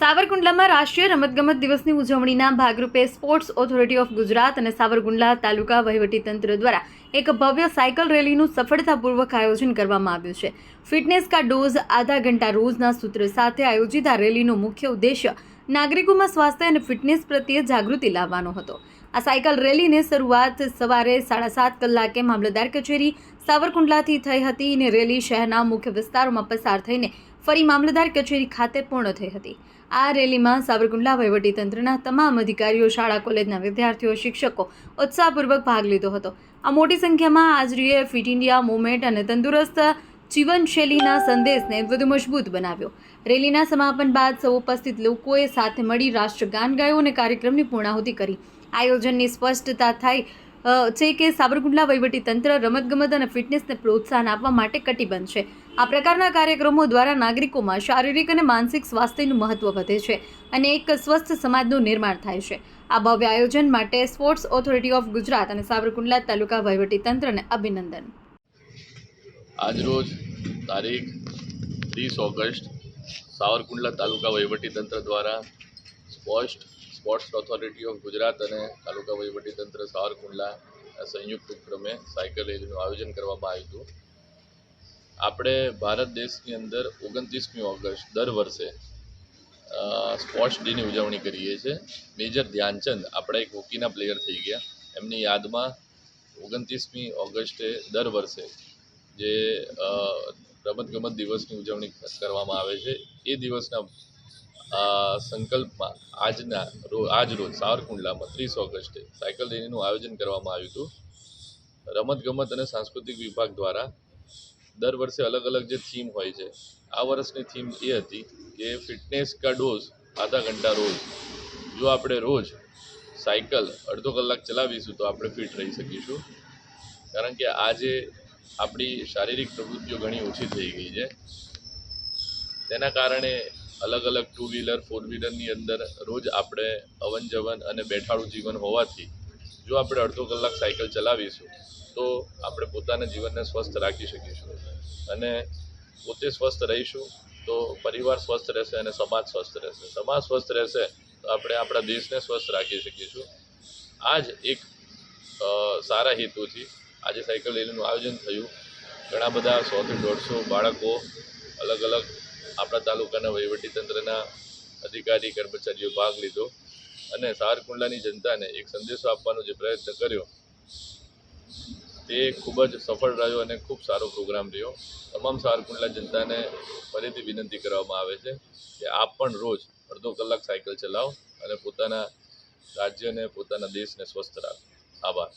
સાવરકુંડલામાં રાષ્ટ્રીય રમતગમત દિવસની ઉજવણીના ભાગરૂપે સ્પોર્ટ્સ ઓથોરિટી ઓફ ગુજરાત અને સાવરકુંડલા તાલુકા વહીવટીતંત્ર દ્વારા એક ભવ્ય સાયકલ રેલીનું સફળતાપૂર્વક આયોજન કરવામાં આવ્યું છે. ફિટનેસ કા ડોઝ આધા ઘંટા રોજના સૂત્ર સાથે આયોજિત આ રેલીનો મુખ્ય ઉદ્દેશ્ય નાગરિકોમાં સ્વાસ્થ્ય અને ફિટનેસ પ્રત્યે જાગૃતિ લાવવાનો હતો. આ સાયકલ રેલીને શરૂઆત સવારે સાડા સાત કલાકે મામલતદાર કચેરી સાવરકુંડલાથી થઈ હતી. અને રેલી શહેરના મુખ્ય વિસ્તારોમાં પસાર થઈને ફરી મામલતદાર કચેરી ખાતે પૂર્ણ થઈ હતી. આ રેલીમાં સાબરકુંડલા વહીવટીતંત્રના તમામ અધિકારીઓ, શાળા, કોલેજના વિદ્યાર્થીઓ, શિક્ષકો ઉત્સાહપૂર્વક ભાગ લીધો હતો. આ મોટી સંખ્યામાં હાજરીએ ફિટ ઇન્ડિયા મુવમેન્ટ અને તંદુરસ્ત જીવનશૈલીના સંદેશને વધુ મજબૂત બનાવ્યો. રેલીના સમાપન બાદ સૌ ઉપસ્થિત લોકોએ સાથે મળી રાષ્ટ્રગાન ગાયો અને કાર્યક્રમની પૂર્ણાહુતિ કરી. આયોજનની સ્પષ્ટતા થાય છે કે સાબરકુંડલા વહીવટીતંત્ર રમતગમત અને ફિટનેસને પ્રોત્સાહન આપવા માટે કટિબદ્ધ છે. આ પ્રકારના કાર્યક્રમો દ્વારા નાગરિકોમાં શારીરિક અને માનસિક સ્વાસ્થ્યનું મહત્વ વધે છે અને એક સ્વસ્થ સમાજનું નિર્માણ થાય છે. આ ભવ્ય આયોજન માટે સ્પોર્ટ્સ ઓથોરિટી ઓફ ગુજરાત અને સાબરકુંડલા તાલુકા વહીવટીતંત્રને અભિનંદન. આજરોજ તારીખ ત્રીસ ઓગસ્ટ સાવરકુંડલા તાલુકા વહીવટીતંત્ર દ્વારા sports sports authority of Gujarat અને તાલુકા વહીવટીતંત્ર સાવરકુંડલા સંયુક્ત ઉપક્રમે સાયકલ રેલીનું આયોજન કરવામાં આવ્યું હતું. આપણે ભારત દેશની અંદર ઓગણત્રીસમી ઓગસ્ટ દર વર્ષે સ્પોર્ટ્સ ડેની ઉજવણી કરીએ છીએ. મેજર ધ્યાનચંદ આપણા એક હોકીના પ્લેયર થઈ ગયા. એમની યાદમાં ઓગણત્રીસમી ઓગસ્ટે દર વર્ષે જે રમતગમત દિવસની ઉજવણી કરવામાં આવે છે, એ દિવસના સંકલ્પમાં આજના આજ રોજ સાવરકુંડલામાં ત્રીસ ઓગસ્ટે સાયકલ રેલીનું આયોજન કરવામાં આવ્યું હતું. રમતગમત અને સાંસ્કૃતિક વિભાગ દ્વારા દર વર્ષે અલગ અલગ જે થીમ હોય છે, આ વર્ષની થીમ એ હતી કે ફિટનેસ કા ડોઝ આધા ઘંટા રોજ. જો આપણે રોજ સાયકલ અડધો કલાક ચલાવીશું તો આપણે ફિટ રહી શકીશું. કારણ કે આજે આપણી શારીરિક પ્રવૃત્તિઓ ઘણી ઓછી થઈ ગઈ છે. તેના કારણે અલગ અલગ ટુ વ્હીલર ફોર વ્હીલરની અંદર રોજ આપણે અવન જવન અને બેઠાડું જીવન હોવાથી જો આપણે અડધો કલાક સાયકલ ચલાવીશું, તો આપણે પોતાના જીવનને સ્વસ્થ રાખી શકીશું. અને પોતે સ્વસ્થ રહીશું, તો પરિવાર સ્વસ્થ રહેશે અને સમાજ સ્વસ્થ રહેશે. સમાજ સ્વસ્થ રહેશે, તો આપણે આપણા દેશને સ્વસ્થ રાખી શકીશું. આ જ એક સારા હેતુથી આજે સાયકલ રેલીનું આયોજન થયું. ઘણા બધા સોથી દોઢસો બાળકો અલગ અલગ આપણા તાલુકાના વહીવટીતંત્રના અધિકારી, કર્મચારીઓ ભાગ લીધો અને સારકુંડલાની જનતાને એક સંદેશો આપવાનો જે પ્રયત્ન કર્યો, તે ખૂબ જ સફળ રહ્યો અને ખૂબ સારો પ્રોગ્રામ રહ્યો. તમામ સારકુંડલા જનતાને ફરીથી વિનંતી કરવામાં આવે છે કે આપ પણ રોજ અડધો કલાક સાયકલ ચલાવો અને પોતાના રાજ્યને, પોતાના દેશને સ્વસ્થ રાખો. આભાર.